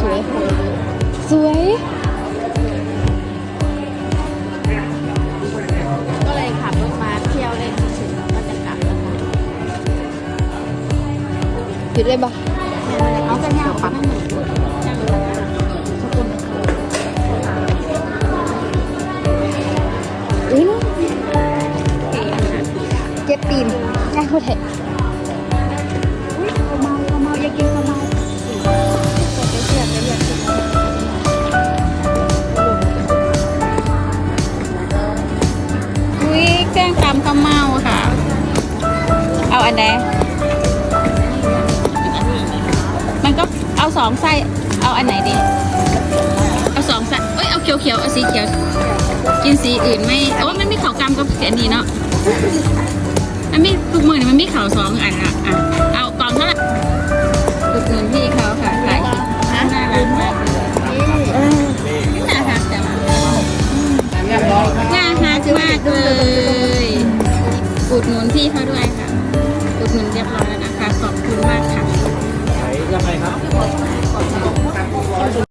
สวย สวยก็เลยขับรถมาเที่ยวเล่ยแก็จะกลับค่หยุดเลยบ่เอาจะยาวปั๊บอุ้ยเจ็บตีนง่ายโคตรเท่ อุ้ยแกงตำข้าวเมาค่ะ เอาอันไหนมันก็เอาสองไส้เอาอันไหนดี เอาสองไส้เอ้ยเอาเขียวเขียวเอาสีเขียว กินสีอื่นไม่โอ้มันมีขาวกำกับสีอันนี้เนาะมันมีทุกมือเนี่ยมันมีขาวสองอันอะอะ พี่เขาด้วยค่ะอุดหนุนเรียบร้อยแล้วนะคะ ขอบคุณมากค่ะ ไหนยังไงครับ